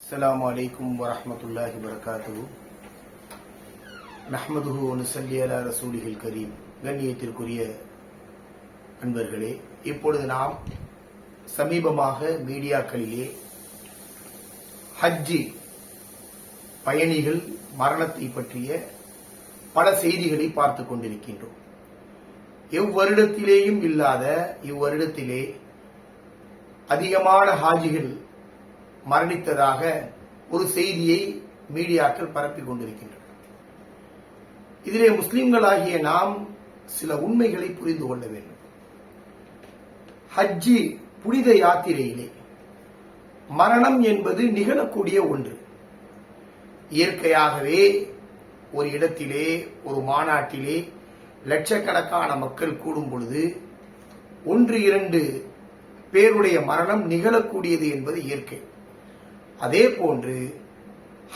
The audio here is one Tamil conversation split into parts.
السلام عليكم ورحمة الله وبركاته نحمده ونصلي على رسوله الكريم கண்ணியத்திற்குரிய அன்பர்களே இப்பொழுது நாம் சமீபமாக மீடியாக்களிலே ஹஜ்ஜி பயணிகள் மரணத்தை பற்றிய பல செய்திகளை பார்த்து கொண்டிருக்கின்றோம் எவ்வருடத்திலேயும் இல்லாத இவ்வருடத்திலே அதிகமான ஹாஜிகள் மரணித்ததாக ஒரு செய்தியை மீடியாக்கள் பரப்பிக் கொண்டிருக்கின்றன இதிலே முஸ்லிம்களாகிய நாம் சில உண்மைகளை புரிந்து கொள்ள வேண்டும். ஹஜ்ஜி புனித யாத்திரையிலே மரணம் என்பது நிகழக்கூடிய ஒன்று. இயற்கையாகவே ஒரு இடத்திலே ஒரு மாநாட்டிலே லட்சக்கணக்கான மக்கள் கூடும் பொழுது ஒன்று இரண்டு பேருடைய மரணம் நிகழக்கூடியது என்பது இயற்கை. அதே போன்று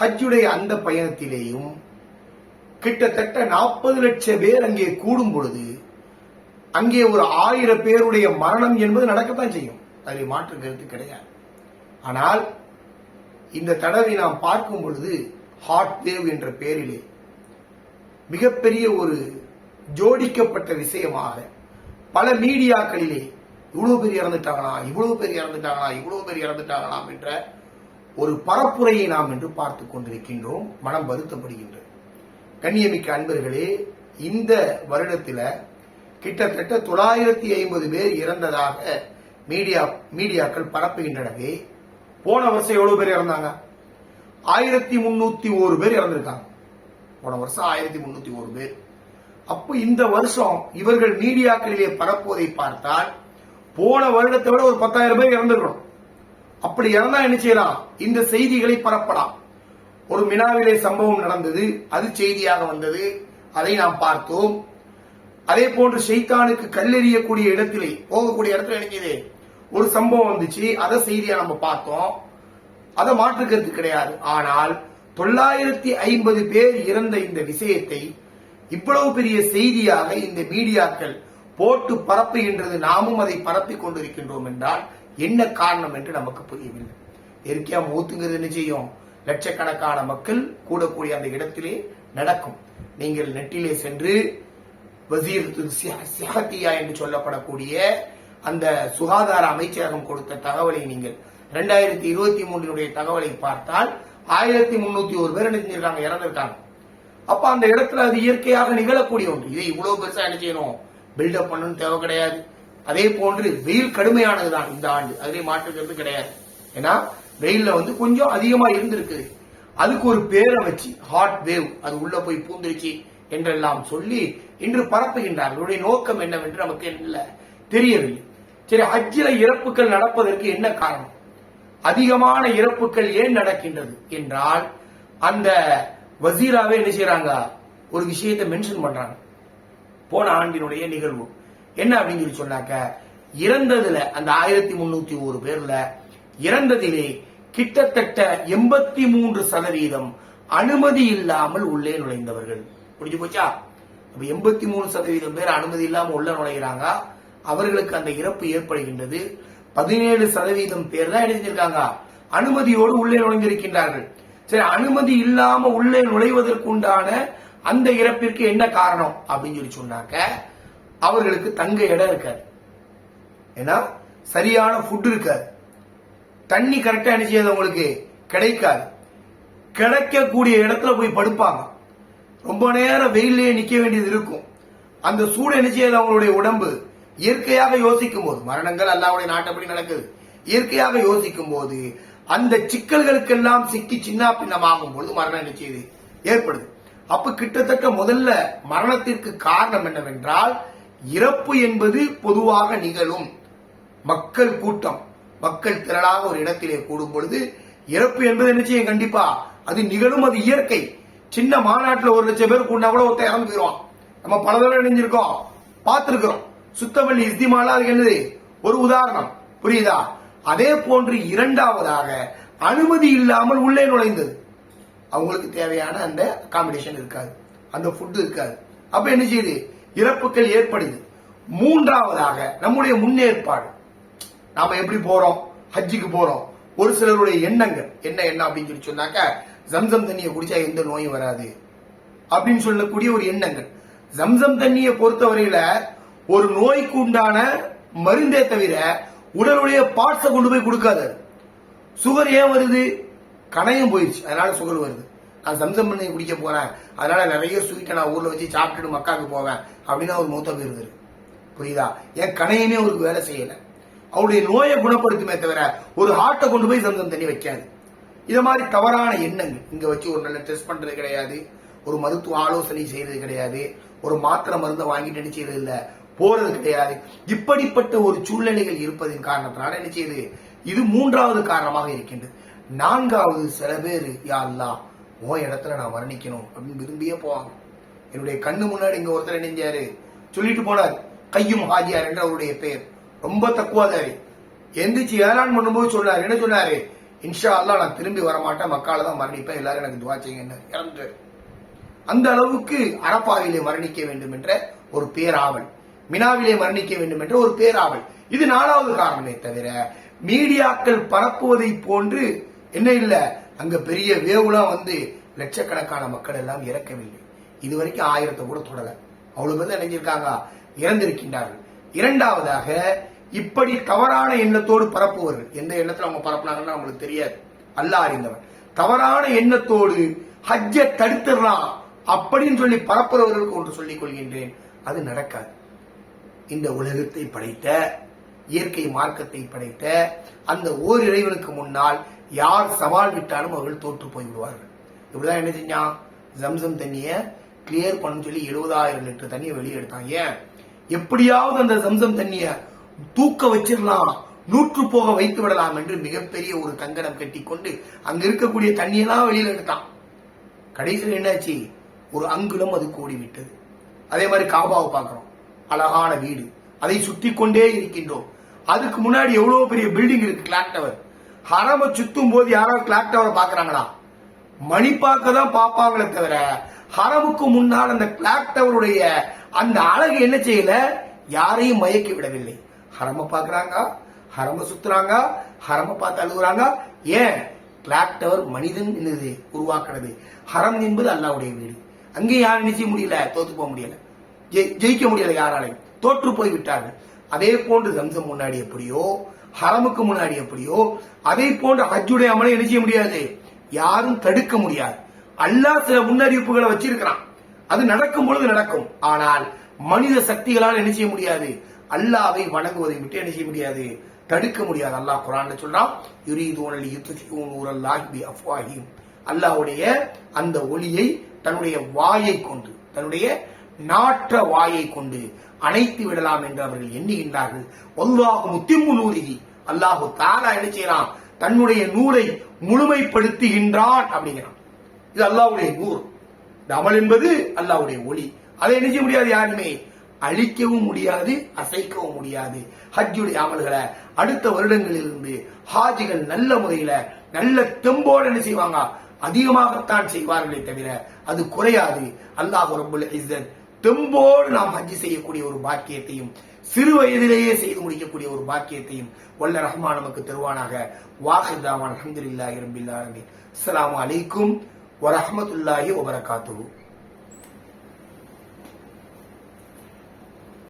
ஹஜ்ஜுடைய அந்த பயணத்திலேயும் கிட்டத்தட்ட நாற்பது லட்சம் பேர் அங்கே கூடும் பொழுது அங்கே ஒரு ஆயிரம் பேருடைய மரணம் என்பது நடக்கத்தான் செய்யும். அதில் மாற்று கருத்து கிடையாது. ஆனால் இந்த தடவை நாம் பார்க்கும் பொழுது ஹாட் வேவ் என்ற பெயரிலே மிகப்பெரிய ஒரு ஜோடிக்கப்பட்ட விஷயமாக பல மீடியாக்களிலே இவ்வளவு பேர் இறந்துட்டாங்களா இவ்வளவு பேர் இறந்துட்டாங்களா இவ்வளவு பேர் இறந்துட்டாங்களாம் என்ற ஒரு பரப்புரையை நாம் என்று பார்த்து கொண்டிருக்கின்றோம். மனம் வருத்தப்படுகின்றது. கண்ணியமிக்க அன்பர்களே இந்த வருடத்தில் கிட்டத்தட்ட தொள்ளாயிரத்தி ஐம்பது பேர் இறந்ததாக மீடியா மீடியாக்கள் பரப்புகின்றனவே. போன வருஷம் எவ்வளவு பேர் இறந்தாங்க? ஆயிரத்தி முன்னூத்தி ஒரு பேர் இறந்திருக்காங்க. போன வருஷம் ஆயிரத்தி முன்னூத்தி ஒரு பேர். அப்போ இந்த வருஷம் இவர்கள் மீடியாக்களிலே பரப்புவதை பார்த்தால் போன வருடத்தை விட ஒரு பத்தாயிரம் பேர் இறந்துருக்கணும். அப்படி இறந்தா என்ன செய்யலாம்? இந்த செய்திகளை பரப்பலாம். ஒரு மினாவிலே சம்பவம் நடந்தது. அது செய்தியாக வந்தது. அதை நாம் பார்த்தோம். அதே போன்று செய்தானுக்கு கல்லெறியக்கூடிய இடத்திலே போகக்கூடிய இடத்துல நினைக்கிது ஒரு சம்பவம் வந்துச்சு. அதை செய்தியா நம்ம பார்த்தோம். அதை மாற்றுக்கிறது கிடையாது. ஆனால் தொள்ளாயிரத்தி ஐம்பது பேர் இறந்த இந்த விஷயத்தை இவ்வளவு பெரிய செய்தியாக இந்த மீடியாக்கள் போட்டு பரப்புகின்றது நாமும் அதை பரப்பிக் கொண்டிருக்கின்றோம் என்றால் என்ன காரணம் என்று நமக்கு புரியவில்லை. இயற்கையா மூத்துங்கிறது என்ன செய்யும்? லட்சக்கணக்கான மக்கள் கூடக்கூடிய அந்த இடத்திலே நடக்கும். நீங்கள் நெட்டிலே சென்று வசீர் சிஹத்தியா என்று சொல்லப்படக்கூடிய அந்த சுகாதார அமைச்சரகம் கொடுத்த தகவலை நீங்கள் இரண்டாயிரத்தி இருபத்தி மூன்றினுடைய தகவலை பார்த்தால் ஆயிரத்தி முன்னூத்தி ஒரு பேர் என்ன இறந்திருக்காங்க. அப்ப அந்த இடத்துல அது இயற்கையாக நிகழக்கூடிய ஒன்று. இதை இவ்வளவு பெருசா என்ன செய்யணும்? பில்டப் பண்ணணும் தேவை கிடையாது. அதே போன்று வெயில் கடுமையானதுதான் இந்த ஆண்டு. அதிலே மாற்றுக்கிறது கிடையாது. ஏன்னா வெயில்ல வந்து கொஞ்சம் அதிகமா இருந்திருக்குது. அதுக்கு ஒரு பேரை வச்சு ஹாட் வேவ் அது உள்ள போய் பூந்துருச்சு என்றெல்லாம் சொல்லி இன்று பரப்புகின்றார்களுடைய நோக்கம் என்னவென்று நமக்கு இல்ல தெரியவில்லை. சரி ஹஜ்ஜில இறப்புகள் நடப்பதற்கு என்ன காரணம்? அதிகமான இறப்புகள் ஏன் நடக்கின்றது என்றால் அந்த வசீராவே என்ன செய்யறாங்க ஒரு விஷயத்தை மென்ஷன் பண்றாங்க. போன ஆண்டினுடைய நிகழ்வு. என்ன அப்படின்னு சொல்லி சொன்னாக்க இறந்ததுல அந்த ஆயிரத்தி முன்னூத்தி ஒரு பேர்ல இறந்ததிலே கிட்டத்தட்ட எண்பத்தி மூன்று சதவீதம் அனுமதி இல்லாமல் உள்ளே நுழைந்தவர்கள். புரிஞ்சு போச்சா? அப்ப எண்பத்தி மூணு சதவீதம் பேர் அனுமதி இல்லாம உள்ள நுழைகிறாங்க அவர்களுக்கு அந்த இறப்பு ஏற்படுகின்றது. பதினேழு சதவீதம் பேர் தான் எழுதியிருக்காங்க அனுமதியோடு உள்ளே நுழைந்திருக்கின்றார்கள். சரி அனுமதி இல்லாம உள்ளே நுழைவதற்கு உண்டான அந்த இறப்பிற்கு என்ன காரணம் அப்படின்னு சொல்லி சொன்னாக்க அவர்களுக்கு தங்க இடம் இருக்காது. ஏன்னா சரியான ஃபுட் இருக்காது. தண்ணி கரெக்டாக என்ன செய்யாது அவங்களுக்கு? கிடைக்காது. கிடைக்கக்கூடிய இடத்துல போய் படுப்பாங்க. ரொம்ப நேரம் வெயிலே நிற்க வேண்டியது இருக்கும். அந்த சூடு என்ன செய்யாது அவங்களுடைய உடம்பு? இயற்கையாக யோசிக்கும் போது மரணங்கள் அல்லாவுடைய நாட்டப்படி நடக்குது. இயற்கையாக யோசிக்கும் போது அந்த சிக்கல்களுக்கெல்லாம் சிக்கி சின்ன பின்னமாகும் பொழுது மரணம் என்ன செய்யுது ஏற்படுது. அப்ப கிட்டத்தட்ட முதல்ல மரணத்திற்கு காரணம் என்னவென்றால் இறப்பு என்பது பொதுவாக நிகழும். மக்கள் கூட்டம் மக்கள் திரளாக ஒரு இடத்திலே கூடும் பொழுது இறப்பு என்பது என்ன செய்யும்? கண்டிப்பா அது நிகழும் அது இயற்கை. சின்ன மாநாட்டில் ஒரு லட்சம் பேர் கூட்டினா கூட ஒருத்தர் இறந்து போயிடுவான் நம்ம பல தடவை இணைஞ்சிருக்கோம் பார்த்திருக்கிறோம். சுத்தமல்லி இஸ்திமாலா அதுக்கு என்னது? ஒரு உதாரணம். புரியுதா? அதே போன்று இரண்டாவதாக அனுமதி இல்லாமல் உள்ளே நுழைந்தது. அவங்களுக்கு தேவையான அந்த அகாமடேஷன் இருக்காது. அந்த ஃபுட்டு இருக்காது. அப்ப என்ன செய்யுது? இறப்புகள் ஏற்படுது. மூன்றாவதாக நம்முடைய முன்னேற்பாடு. நாம எப்படி போறோம்? ஹஜ்ஜுக்கு போறோம். ஒரு சிலருடைய எண்ணங்கள். என்ன என்ன அப்படின்னு சொல்லி சொன்னாக்க ஜம்சம் தண்ணியை குடிச்சா எந்த நோயும் வராது. அப்படின்னு சொல்லக்கூடிய ஒரு எண்ணங்கள். ஜம்சம் தண்ணியை பொறுத்தவரையில ஒரு நோய்க்கு உண்டான மருந்தே தவிர உடலுடைய பார்ட்ஸை கொண்டு போய் கொடுக்காது அது. சுகர் ஏன் வருது? கணையும் போயிடுச்சு அதனால சுகர் வருது. நான் சம்சம் பண்ணி குடிக்க போறேன். அதனால நிறைய ஸ்வீட்டை நான் ஊர்ல வச்சு சாப்பிட்டுட்டு மக்காக்கு போவேன். அப்படின்னு ஒரு மூத்த போயிருது புரியுதா? என் கணையுமே அவருக்கு வேலை செய்யல. அவருடைய நோயை குணப்படுத்துமே தவிர ஒரு ஹார்ட்டை கொண்டு போய் சம்சம் தண்ணி வைக்காது. இதை மாதிரி தவறான எண்ணங்கள். இங்க வச்சு ஒரு நல்ல டெஸ்ட் பண்றது கிடையாது. ஒரு மருத்துவ ஆலோசனை செய்யறது கிடையாது. ஒரு மாத்திரை மருந்தை வாங்கிட்டு என்ன செய்யறது இல்லை. போறது கிடையாது. இப்படிப்பட்ட ஒரு சூழ்நிலைகள் இருப்பதின் காரணத்தினால என்ன செய்யுது? இது மூன்றாவது காரணமாக இருக்கின்றது. நான்காவது சில பேர் யா ஓ இடத்துல நான் மரணிக்கணும் அப்படின்னு விரும்பியே போவாங்க. என்னுடைய கண்ணு முன்னாடி இங்க ஒருத்தர் இணைஞ்சாரு. சொல்லிட்டு போனார். கையும் ஹாஜியார் என்ற அவருடைய பெயர். ரொம்ப தக்குவாதாரி. எந்திரிச்சு ஏலான் பண்ணும்போது சொன்னார். என்ன சொன்னாரு? இன்ஷா அல்லா நான் திரும்பி வர மாட்டேன் மக்கால தான் மரணிப்பேன். எல்லாரும் எனக்கு துவா செய்யுங்க இறந்துட்டாரு. அந்த அளவுக்கு அரப்பாவிலே மரணிக்க வேண்டும் என்ற ஒரு பேராவல். மினாவிலே மரணிக்க வேண்டும் என்ற ஒரு பேராவல். இது நாலாவது காரணமே தவிர மீடியாக்கள் பரப்புவதை போன்று என்ன இல்லை அங்க பெரிய வேவுலாம் வந்து லட்சக்கணக்கான மக்கள் எல்லாம் இறக்கவில்லை. இது வரைக்கும் ஆயிரத்தை கூட தொடல. அவ்வளவு பேர் தான் நினைஞ்சிருக்காங்க இறந்திருக்கின்றார்கள். இரண்டாவதாக இப்படி தவறான எண்ணத்தோடு பரப்புவர்கள் எந்த எண்ணத்துல அவங்க பரப்புனாங்கன்னு நம்மளுக்கு தெரியாது. அல்லாஹ் அறிந்தவன். தவறான எண்ணத்தோடு ஹஜ்ஜை தடுத்துடலாம் அப்படின்னு சொல்லி பரப்புறவர்களுக்கு ஒன்று சொல்லிக் கொள்கின்றேன். அது நடக்காது. இந்த உலகத்தை படைத்த இயற்கை மார்க்கத்தை படைத்த அந்த ஓர் இறைவனுக்கு முன்னால் யார் சவால் விட்டாலும் அவர்கள் தோற்று போய் விடுவார்கள் இப்படிதான் என்ன செஞ்சான் ஜம்சம் தண்ணிய கிளியர் பண்ண சொல்லி எழுபதாயிரம் லிட்டர் தண்ணியை வெளியே எடுத்தான். ஏன்? எப்படியாவது அந்த ஜம்சம் தண்ணிய தூக்க வச்சிடலாம் நூற்று போக வைத்து விடலாம் என்று மிகப்பெரிய ஒரு கங்கணம் கட்டிக்கொண்டு அங்க இருக்கக்கூடிய தண்ணியெல்லாம் வெளியில எடுத்தான். கடைசியில் என்னாச்சு? ஒரு அங்குலம் அது கூடி விட்டது அதே மாதிரி காபாவை பார்க்கிறோம். அழகான வீடு. அதை சுத்தி கொண்டே இருக்கின்றோம். அதுக்கு முன்னாடி எவ்வளவு பெரிய பில்டிங் இருக்கு கிளாக் டவர் ஹரம சுத்தும் போது யாராவது கிளாக் டவரை பாக்குறாங்களா மணி பார்க்க தான் பார்ப்பாங்களே தவிர ஹரமுக்கு முன்னால் அந்த கிளாக் டவருடைய அந்த அழகு என்ன செய்யல? யாரையும் மயக்கி விடவில்லை. ஹரம பாக்குறாங்க ஹரம சுத்துறாங்க ஹரம பார்த்து அழுகுறாங்க. ஏன்? கிளாக் டவர் மனிதன் என்னது உருவாக்குறது. ஹரம் என்பது அல்லாவுடைய வீடு. அங்கே யாரும் நிச்சய முடியல? தோத்து போக முடியல. ஜெய்- ஜெயிக்க முடியல யாராலையும். தோற்று போய் விட்டார்கள் அதே போன்று ஜம்சம் முன்னாடி எப்படியோ ஹரமுக்கு முன்னாடி எப்படியோ அதே போன்று ஹஜ்ஜுடைய அமலை என்ன செய்ய முடியாது? யாரும் தடுக்க முடியாது. அல்லாஹ் சில முன்னறிவிப்புகளை வச்சிருக்கிறான். அது நடக்கும் பொழுது நடக்கும். ஆனால் மனித சக்திகளால் என்ன செய்ய முடியாது? அல்லாவை வணங்குவதை விட்டு என்ன செய்ய முடியாது? தடுக்க முடியாது. அல்லாஹ் குரான் சொல்றான் யுரீதூனல் யுத்ஃபியூ நூரல்லாஹி பி அஃப்வாஹிம் அல்லாஹ்வுடைய அந்த ஒளியை தன்னுடைய வாயை கொண்டு தன்னுடைய நாற்ற வாயை கொண்டு அணைத்து விடலாம் என்று அவர்கள் எண்ணுகின்றார்கள். ஒல்லாஹு முத்திம்மு நூறிகி அல்லாஹு தாலா என்ன செய்யறான்? தன்னுடைய நூலை முழுமைப்படுத்துகின்றான் அப்படிங்கிறான். இது அல்லாவுடைய நூர் இந்த அமல் என்பது அல்லாஹ்வுடைய ஒளி. அதை என்ன செய்ய முடியாது யாருமே? அழிக்கவும் முடியாது அசைக்கவும் முடியாது. ஹஜ்ஜுடைய அமல்களை அடுத்த வருடங்களிலிருந்து ஹாஜிகள் நல்ல முறையில நல்ல தெம்போடு என்ன செய்வாங்க? அதிகமாகத்தான் செய்வார்களே தவிர அது குறையாது. அல்லாஹ் ரொம்ப இஸ்ஸத் தெம்போடு நாம் ஹஜ்ஜி செய்யக்கூடிய ஒரு பாக்கியத்தையும் சிறு வயதிலேயே செய்து முடிக்கக்கூடிய ஒரு பாக்கியத்தையும் வல்ல ரஹ்மான் நமக்கு தருவானாக. வாஹிதாவான் அஹமதுல்லா ரப்பில் அஸ்லாம் அலைக்கும் வரஹமத்துல்லாஹி வபரகாத்துஹு.